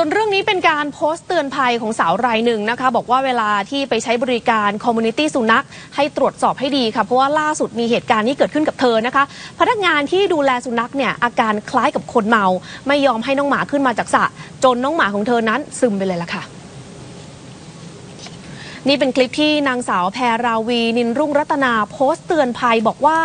ส่วนเรื่องนี้เป็นการโพสต์เตือนภัยของสาวรายหนึ่งนะคะ บอกว่าเวลาที่ไปใช้บริการคอมมูนิตี้สุนัขให้ตรวจสอบให้ดีค่ะ เพราะว่าล่าสุดมีเหตุการณ์นี้เกิดขึ้นกับเธอนะคะ พนักงานที่ดูแลสุนัขเนี่ยอาการคล้ายกับคนเมา ไม่ยอมให้น้องหมาขึ้นมาจากสระจนน้องหมาของเธอนั้นซึมไปเลยล่ะค่ะ นี่เป็นคลิปที่นางสาวแพรราวีนินรุ่งรัตนาโพสต์เตือนภัยบอกว่า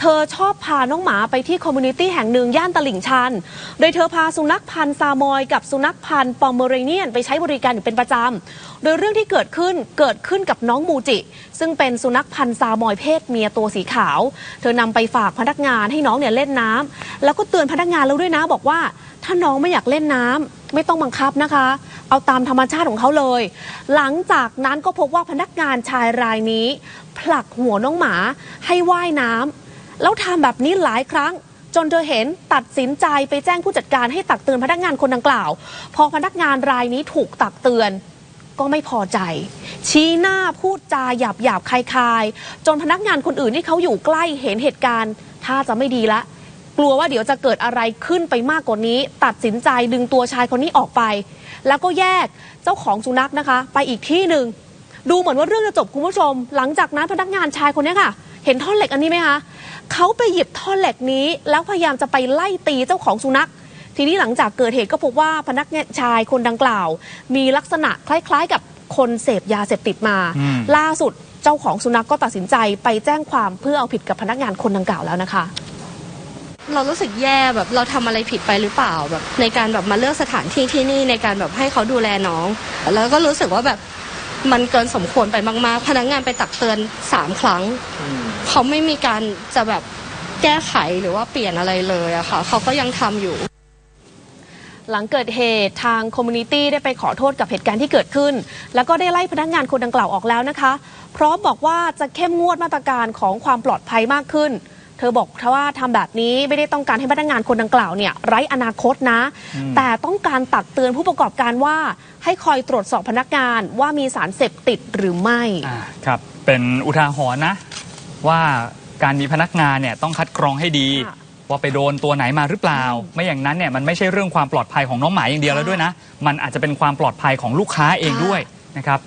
เธอชอบพาน้องหมาไปที่คอมมูนิตี้แห่งหนึ่งย่านตลิ่งชัน โดยเธอพาสุนัขพันธ์ซามอยกับสุนัขพันธ์ปอมเมอเรเนียนไปใช้บริการอยู่เป็นประจำ โดยเรื่องที่เกิดขึ้นเกิดขึ้นกับน้องมูจิ ซึ่งเป็นสุนัขพันธ์ซามอยเพศเมียตัวสีขาว เธอนำไปฝากพนักงานให้น้องเนี่ยเล่นน้ำแล้วก็เตือนพนักงานแล้วด้วยนะบอกว่า ถ้าน้องไม่อยากเล่นน้ำไม่ต้องบังคับนะคะ เอาตามธรรมชาติของเขาเลย หลังจากนั้นก็พบว่าพนักงานชายรายนี้ ผลักหัวน้องหมาให้ว่ายน้ำแล้วทำแบบนี้หลายครั้งจนเธอเห็นตัดสินใจไปแจ้งผู้จัดการให้ตักเตือนพนักงานคนดังกล่าว พอพนักงานรายนี้ถูกตักเตือนก็ไม่พอใจ ชี้หน้าพูดจาหยาบหยาบๆคายๆจนพนักงานคนอื่นที่เขาอยู่ใกล้เห็นเหตุการณ์ ถ้าจะไม่ดีละ กลัวว่าเดี๋ยวจะเกิดอะไรขึ้นไปมากกว่านี้ ตัดสินใจดึงตัวชายคนนี้ออกไป แล้วก็แยกเจ้าของสุนัขนะคะ ไปอีกที่หนึ่งดูเหมือนว่าเรื่องจะจบคุณผู้ชม หลังจากนั้นพนักงานชายคนนี้ค่ะ เห็นท่อนเหล็กอันนี้ไหมคะเขาไปหยิบท่อนเหล็กนี้ แล้วพยายามจะไปไล่ตีเจ้าของสุนัข ทีนี้หลังจากเกิดเหตุก็พบว่าพนักงานชายคนดังกล่าว มีลักษณะคล้าย ๆ กับคนเสพยาเสพติดมาอืมล่าสุดเจ้าของสุนัขก็ตัดสินใจไปแจ้งความเพื่อเอาผิดกับพนักงานคนดังกล่าวแล้วนะคะ เรารู้สึกแย่แบบเราทำอะไรผิดไปหรือเปล่าแบบ ในการแบบมาเลือกสถานที่ที่นี่ในการแบบให้เขาดูแลน้อง แล้วก็รู้สึกว่าแบบมันเกินสมควรไปมากๆ พนักงานไปตักเตือนสามครั้ง เขาไม่มีการจะแบบแก้ไขหรือว่าเปลี่ยนอะไรเลยอะค่ะ เขาก็ยังทำอยู่ หลังเกิดเหตุทางคอมมูนิตี้ได้ไปขอโทษกับเหตุการณ์ที่เกิดขึ้น แล้วก็ได้ไล่พนักงานคนดังกล่าวออกแล้วนะคะ พร้อมบอกว่าจะเข้มงวดมาตรการของความปลอดภัยมากขึ้น เธอบอกว่าทำแบบนี้ไม่ได้ต้องการให้พนักงานคนดังกล่าวเนี่ยไร้อนาคตนะ แต่ต้องการตักเตือนผู้ประกอบการว่าให้คอยตรวจสอบพนักงานว่ามีสารเสพติดหรือไม่อ่าครับเป็นอุทาหรณ์นะ ว่าการมีพนักงานเนี่ยต้องคัดกรองให้ดีค่ะว่าไปโดนตัวไหนมาหรือเปล่า ไม่อย่างนั้นเนี่ยมันไม่ใช่เรื่องความปลอดภัยของน้องหมาอย่างเดียวแล้วด้วยนะ มันอาจจะเป็นความปลอดภัยของลูกค้าเองค่ะด้วยนะครับ